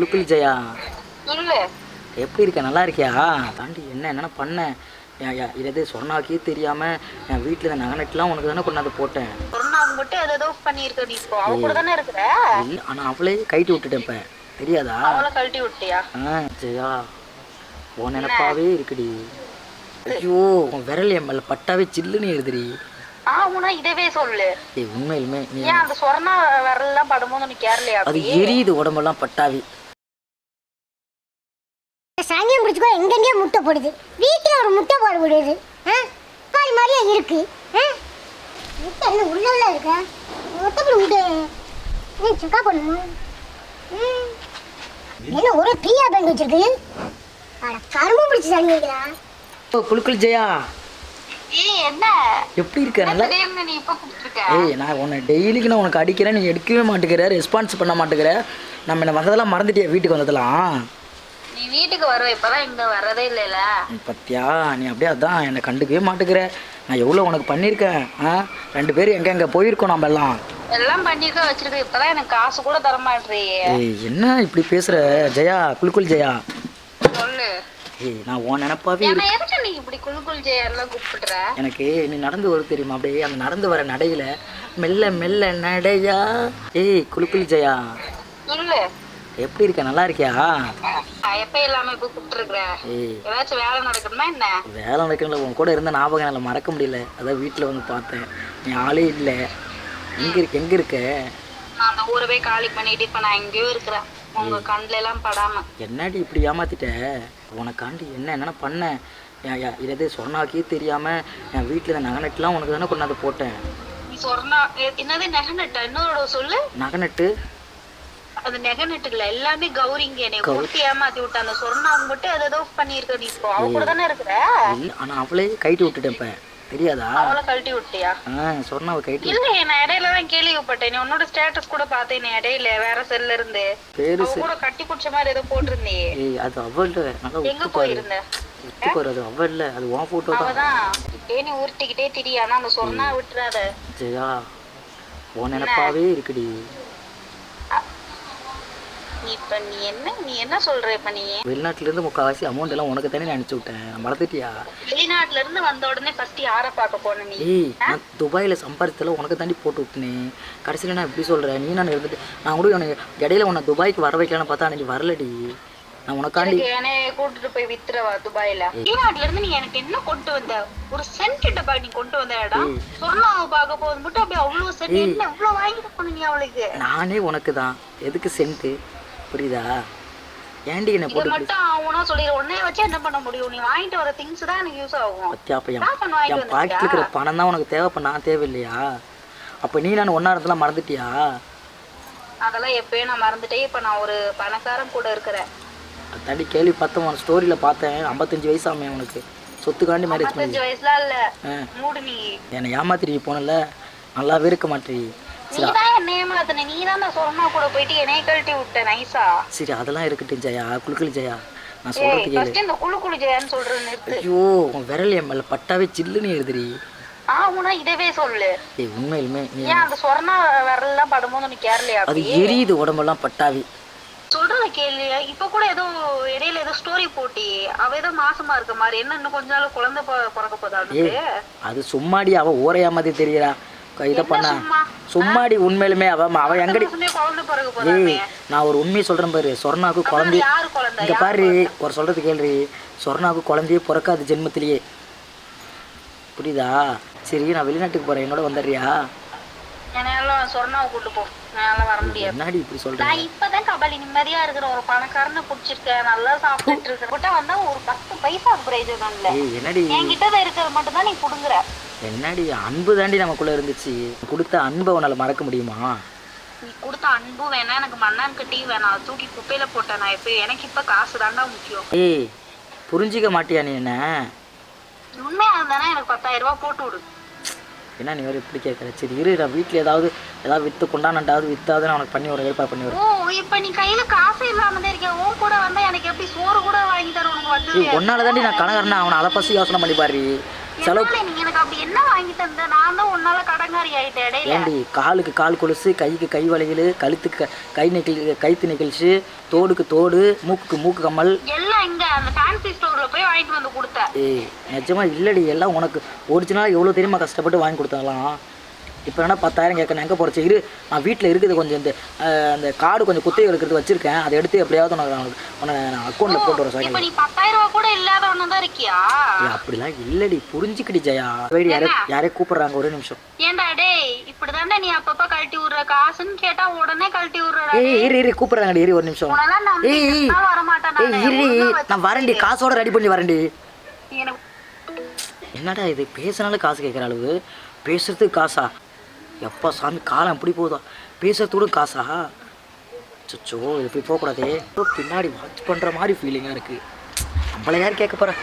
குலுக்குலி ஜெயா. எப்படி இருக்க? நல்லா இருக்கியா? தாண்டி என்ன என்னென்ன பண்ணேன் இது சொன்னாக்கே தெரியாமல் என் வீட்டில் இந்த நகை நட்டுலாம் உனக்கு தானே கொண்டாந்து போட்டேன். ஆனால் அவளே கைட்டு விட்டுட்டேன் இப்போ. தெரியாதா? கழட்டி விட்டியா? ஆ ஜெயா உன் நினப்பாவே இருக்குடி. ஐயோ உன் விரல் என் மேலே பட்டாவே சில்லுன்னு எழுதுடி. ஆமாண்ணா இதவே சொல்லு. உண்மையிலுமே ஏன் அந்த சொரணா விரல்லாம் படும்போது உனக்கு கேரளையா அது எரியுது உடம்பெல்லாம் பட்டாவி. சாங்கியம் பிடிச்சிக்கோ எங்கெங்கேயோ முட்டை போடுது. வீட்டில் ஒரு முட்டை போட விடுது ஆ? பால் மாதிரியே இருக்கு. ஆ? முட்டை என்ன உள்ள இருக்கா? முட்டை போட முட்டை. நீ சுக்கா பண்ணணும் ம். என்ன ஒரு டீயா பேங்க் வச்சிருக்கு? அட கரும்பு பிடிச்சி வைக்கலாம் ஓ குலுக்குலி ஜெயா. எப்படி இருக்க? நல்லா ஏய் நான் உன்னை டெய்லிக்கு நான் உனக்கு அடிக்கிறேன் நீ எடுக்கவே மாட்டேங்கிற ரெஸ்பான்ஸ் பண்ண மாட்டேங்கிற. நம்ம என்ன வந்ததெல்லாம் மறந்துட்டியா வீட்டுக்கு வந்ததெல்லாம்? நீ வீட்டுக்கு வருவ இப்பதான் இங்க வர்றதே இல்லைல. பத்தியா நீ அப்படியே அதான் என்னை கண்டுக்கவே மாட்டேங்கிற. நான் எவ்வளோ உனக்கு பண்ணியிருக்கேன் ஆ? ரெண்டு பேரும் எங்கே எங்கே போயிருக்கோம் நம்ம எல்லாம்? எல்லாம் பண்ணிருக்க வச்சிருக்க இப்பதான் எனக்கு காசு கூட தர மாட்டேறியே. ஏய் என்ன இப்படி பேசுகிற ஜெயா குலுக்குல் ஜெயா. சொல்லு. ஏய் நான் உன் நினப்பாவே எதுக்கு நீ இப்படி குழு குழு ஜெயெல்லாம் கூப்பிடுற? எனக்கு நீ நடந்து வரும் தெரியுமா? அப்படியே அந்த நடந்து வர நடையில மெல்ல மெல்ல நடையா? ஏய் குலுக்குல் ஜெயா. சொல்லு. எப்படி இருக்க? நல்லா இருக்கியா? எப்ப இல்லாம இப்ப கூப்பிட்டுருக்குற? ஏதாச்சும் வேலை நடக்கணுமா என்ன? வேலை நடக்கல உன் கூட இருந்த ஞாபகம் என்னால் மறக்க முடியல. அதான் வீட்டில் வந்து பார்த்தேன். நீ ஆளே இல்லை. எங்கே இருக்க எங்கே இருக்க? நான் அந்த ஊரவே காலி பண்ணிட்டு இப்ப நான் எங்கேயோ இருக்கிறேன். உங்க கண்ணுல எல்லாம் படாம. என்னடி இப்படி ஏமாத்திட்ட? உனக்காண்டி என்ன என்னென்ன பண்ணேன் ஏன், ஏன், இது சொன்னாக்கே தெரியாமல் என் வீட்டில் இந்த நகை நட்டுலாம் உனக்கு தானே கொண்டாந்து போட்டேன். நீ சொன்னா என்னது நெகை நட்டா இன்னொரு சொல்லு. நகை நட்டு அது நெகை நட்டு இல்ல எல்லாமே கௌரிங்க என்னை கூட்டி ஏமாத்தி விட்ட அந்த சொன்னா மட்டும் ஏதோ பண்ணிருக்க நீ இப்போ. அவ கூட தானே இருக்கிற? ஆனால் அவளே கைட்டு விட்டுட்டேன் இப்போ. தெரியாதா? அவளை கழட்டி விட்டியா? சொன்னா அவள் கைட்டு இல்ல நான் இடையில தான் கேள்விப்பட்டேன். உன்னோட ஸ்டேட்டஸ் கூட பார்த்தேன் இடையில வேற செல்ல இருந்து. அவ கூட கட்டி பிடிச்ச மாதிரி ஏதோ போட்டிருந்தியே. ஏய் அது அவள்ல நல்லா எங்க போயிருந்த? அவள் இல்லை அது உன் ஃபோட்டோ தான். உருட்டிக்கிட்டே ஆனா அந்த சொன்னா விட்டுறாத. உன் நினப்பாவே இருக்குடி. நீ இப்ப நீ என்ன நீ என்ன சொல்ற இப்ப நீ? வெளிநாட்டிலேருந்து முக்கால்வாசி அமௌண்ட் எல்லாம் உனக்கு தானே அனுப்பிச்சி விட்டேன். மறந்துட்டியா? வெளிநாட்டுல இருந்து வந்த உடனே ஃபர்ஸ்ட் யார பார்க்க போன நீ? ஏய் நான் துபாயில் சம்பாதிச்சதில் உனக்கு தாண்டி போட்டு விட்டுனேன் கடைசியில் நான் இப்படி சொல்கிறேன் நீ நான் இருந்துட்டு நான் கூட உனக்கு இடையில உன்னை துபாய்க்கு வர வைக்கலான்னு பார்த்தா அன்னைக்கு வரலடி. நான் உனக்காண்டி என்னைய கூட்டிட்டு போய் வித்துறவா துபாயில? வெளிநாட்டுல இருந்து நீ எனக்கு என்ன கொண்டு வந்த? ஒரு சென்ட் டப்பா நீ கொண்டு வந்தடா. சொர்ணாவை பார்க்க போது மட்டும் அப்படியே அவ்வளவு சென்ட் என்ன? இவ்வளவு வாங்கிட்டு போன நீ அவளுக்கு? நானே உனக்கு தான் எதுக்கு சென்ட்டு புரியுதா? ஏன்டி என்னை இதை போட்டு மட்டும் ஆகும்னா சொல்லிடு உன்னைய வச்சு என்ன பண்ண முடியும்? நீ வாங்கிட்டு வர திங்ஸ் தான் எனக்கு யூஸ் ஆகும். பத்தியா அப்போ என் பாக்கெட்டில் இருக்கிற பணம் தான் உனக்கு தேவைப்ப நான் தேவையில்லையா? அப்போ நீ நான் ஒன்றா இடத்துல மறந்துட்டியா? அதெல்லாம் எப்பயும் நான் மறந்துட்டே இப்ப நான் ஒரு பணக்காரன் கூட இருக்கிறேன். தாண்டி கேள்வி பார்த்தேன் உன் ஸ்டோரியில் பார்த்தேன். ஐம்பத்தஞ்சு வயசாமே உனக்கு. சொத்துக்காண்டி மேரேஜ் பண்ணி ஐம்பத்தஞ்சு வயசுல இல்ல. மூடு நீ. என்னை ஏமாத்திரி போனல நல்லாவே இருக்க மாட்டேறி சரி. அதெல்லாம் இருக்கட்டும் ஜெயா. குலுக்கலி ஜெயா. நான் ஏய் சொல்கிறது கேளு. இந்த குழு குழு ஜெயான்னு சொல்றது நிறுத்து. ஐயோ உன் விரல் என் மேலே பட்டாவே சில்லுன்னு எழுதுடி ஆகுனா இதவே சொல்லு. ஏய் உண்மையிலுமே ஏன் அந்த சொர்ணா விரல்லாம் படும்போது உனக்கு கேரளையா அது எரியுது உடம்பெல்லாம் பட்டாவி. சொல்றத கேள்வி இப்ப கூட ஏதோ இடையில ஏதோ ஸ்டோரி போட்டி. அவ ஏதோ மாசமா இருக்க மாதிரி. என்ன இன்னும் கொஞ்ச நாள் குழந்தை பிறக்க போதா அது சும்மாடி அவ ஊரையா மாதிரி தெரியறா. இதை பண்ணா. சும்மா? சும்மாடி உண்மையிலுமே அவ அவ எங்கடி? ஏய் நான் ஒரு உண்மையை சொல்றேன் பாரு. சொர்ணாக்கு குழந்தை இங்க பாரு ஒரு சொல்றது கேள்வி சொர்ணாக்கு குழந்தையே பிறக்காது ஜென்மத்திலேயே. புரியுதா? சரி நான் வெளிநாட்டுக்கு போறேன். என்னோட வந்துடுறியா? என்னடி இப்படி சொல்ற நான் இப்பதான் கபாலி நிம்மதியா இருக்கிற ஒரு பணக்காரனை புடிச்சிருக்கேன் நல்லா சாப்பிட்டுட்டு இருக்கேன் கிட்ட வந்தா ஒரு பத்து பைசா பிரயோஜனம் இல்ல என்னடி? என்கிட்ட இருக்கிறது மட்டும் தான் நீ புடுங்குற என்னடி அன்பு தாண்டி நமக்குள்ள இருந்துச்சு. கொடுத்த அன்பை உன்னால மறக்க முடியுமா? நீ கொடுத்த அன்பு வேணா எனக்கு மண்ணான் கட்டி வேணாம் தூக்கி குப்பையில போட்டேன் நான் இப்ப எனக்கு இப்ப காசு தாண்டா முக்கியம். ஏய் புரிஞ்சிக்க மாட்டியா நீ என்ன? உண்மையா இருந்தானா எனக்கு பத்தாயிரம் ரூபாய் போட்டு விடு. என்ன நீ வேறு இப்படி கேட்குற சரி இரு நான் வீட்டில் ஏதாவது ஏதாவது விற்று கொண்டாண்டாவது விற்றாவது நான் உனக்கு பண்ணி ஒரு ஏற்பாடு பண்ணி ஓ இப்ப நீ கையில காசு இல்லாம இருக்க உன் கூட வந்தா எனக்கு எப்படி சோறு கூட வாங்கி தர உனக்கு வந்து ஒன்னால தாண்டி நான் கணக்காரனா அவனை அதை யோசனை பண்ணி பாரு. செலவு அப்படி என்ன வாங்கி தந்த? நான் தான் உன்னால கடங்காரி ஆயிட்டேன் ஏண்டி காலுக்கு கால் கொலுசு கைக்கு கை வளையல் கழுத்துக்கு க- நெகிழ் கைத்து நெகிழ்ச்சி தோடுக்கு தோடு மூக்குக்கு மூக்கு கம்மல். எல்லாம் இங்க அந்த ஃபேன்சி ஸ்டோர்ல போய் வாங்கிட்டு வந்து கொடுத்த. ஏய் நிஜமா இல்லடி எல்லாம் உனக்கு ஒரிஜினலாக எவ்வளோ தெரியுமா கஷ்டப்பட்டு வாங்கி கொடுத்தாலாம்? இப்போ என்ன பத்தாயிரம் கேட்க எங்கே போடுச்சு இரு நான் வீட்டில் இருக்குது கொஞ்சம் இந்த அந்த கார்டு கொஞ்சம் குத்தகை எடுக்கிறது வச்சிருக்கேன். அதை எடுத்து எப்படியாவது உனக்கு நான் உன்னை நான் அக்கௌண்ட்டில் போட்டு வர இப்ப நீ பத்தாயிரம் ரூபாய் கூட தான் இருக்கியா அப்படிலாம் இல்லடி. புரிஞ்சுக்கிடி ஜெயா. யாரே யாரே கூப்பிடுறாங்க ஒரே நிமிஷம். ஏன்டா டேய் இப்படிதானே நீ அப்பப்ப கழட்டி விடுற? காசுன்னு கேட்டா உடனே கழட்டி விடுறடா ஏய் இரு இரு கூப்பிடுறாங்கடி இரு ஒரு நிமிஷம். ஏய் வரமாட்டேன் ஏய் நானு. இரு ஒழுங்கா நான் வரேன்டி காசோட ரெடி பண்ணி வரேன்டி. என்னடா இது? பேசினாலும் காசு கேட்குற அளவு? பேசுறதுக்கு காசா? எப்பா சாமி காலம் எப்படி போதா பேசுறதோட காசா? சச்சோ இப்படி போகக்கூடாதே. பின்னாடி வாட்ச் பண்ணுற மாதிரி ஃபீலிங்காக இருக்குது நம்மளை யார் கேட்க போகிறா